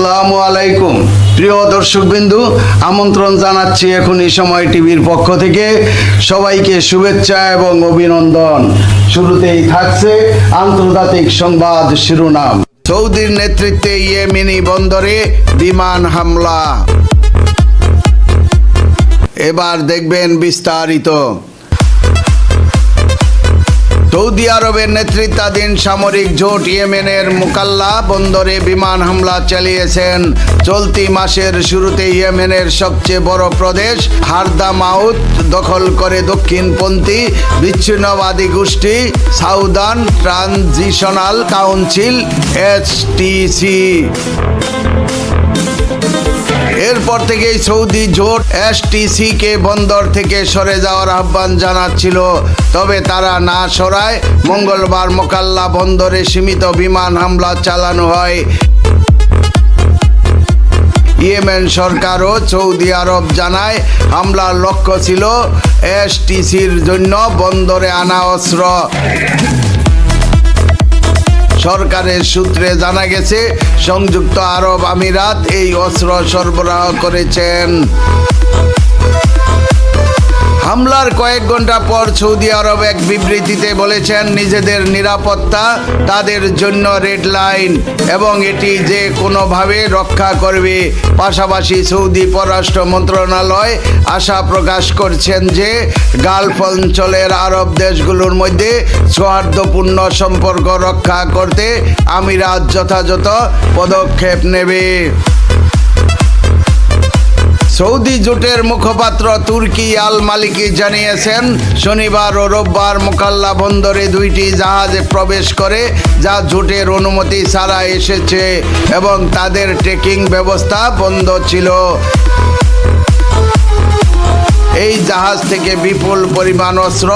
আসসালামু আলাইকুম। প্রিয় দর্শকবিন্দু, আমন্ত্রণ জানাচ্ছি এখনই সময় টিভির পক্ষ থেকে। সবাইকে শুভেচ্ছা এবং অভিনন্দন। শুরুতেই থাকছে আন্তর্জাতিক সংবাদ শিরোনাম। সৌদির নেতৃত্বে ইয়েমেনি বন্দরে বিমান হামলা। এবার দেখবেন বিস্তারিত। সৌদি আরবের নেতৃত্বাধীন সামরিক জোট ইয়েমেনের মুকাল্লা বন্দরে বিমান হামলা চালিয়েছেন। চলতি মাসের শুরুতে ইয়েমেনের সবচেয়ে বড় প্রদেশ হারদা মাউথ দখল করে দক্ষিণপন্থী বিচ্ছিন্নবাদী গোষ্ঠী সাউদার্ন ট্রানজিশনাল কাউন্সিল এসটিসি এরপর থেকেই সৌদি জোট এসটিসি কে বন্দর থেকে সরে যাওয়ার আহ্বান জানাচ্ছিল। তবে তারা না সরায়, মঙ্গলবার মোকাল্লা বন্দরে সীমিত বিমান হামলা চালানো হয়। ইয়েমেন সরকারও সৌদি আরব জানায়, হামলার লক্ষ্য ছিল এসটিসির জন্য বন্দরে আনা অস্ত্র। সরকারের সূত্রে জানা গেছে সংযুক্ত আরব আমিরাত এই অস্ত্র সরবরাহ করেছেন। হামলার কয়েক ঘণ্টা পর সৌদি আরব এক বিবৃতিতে বলেছেন, নিজেদের নিরাপত্তা তাদের জন্য রেড লাইন এবং এটি যে কোনোভাবে রক্ষা করবে। পাশাপাশি সৌদি পররাষ্ট্র মন্ত্রণালয় আশা প্রকাশ করছেন যে, গালফ অঞ্চলের আরব দেশগুলোর মধ্যে সৌহার্দ্যপূর্ণ সম্পর্ক রক্ষা করতে আমিরাত যথাযথ পদক্ষেপ নেবে। সৌদি জোটের মুখপাত্র তুর্কি আল মালিকি জানিয়েছেন, শনিবার ও রোববার মোকাল্লা বন্দরে দুইটি জাহাজে প্রবেশ করে, যা জোটের অনুমতি ছাড়া এসেছে এবং তাদের ট্রেকিং ব্যবস্থা বন্ধ ছিল। এই জাহাজ থেকে বিপুল পরিমাণ অস্ত্র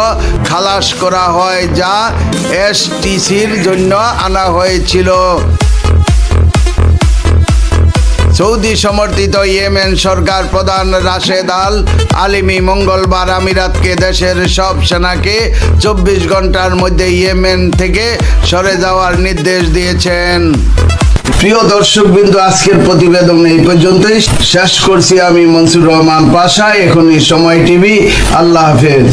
খালাস করা হয়, যা এসটিসির জন্য আনা হয়েছিল। সৌদি সমর্থিত ইয়েমেন সরকার প্রধান রাশেদ আল আলিমি মঙ্গলবার আমিরাতকে দেশের সব সেনাকে চব্বিশ ঘণ্টার মধ্যে ইয়েমেন থেকে সরে যাওয়ার নির্দেশ দিয়েছেন। প্রিয় দর্শক বিন্দু আজকের প্রতিবেদন এই পর্যন্তই। শেষ করছি আমি মনসুর রহমান পাশা এখনই সময় টিভি। আল্লাহ হাফেজ।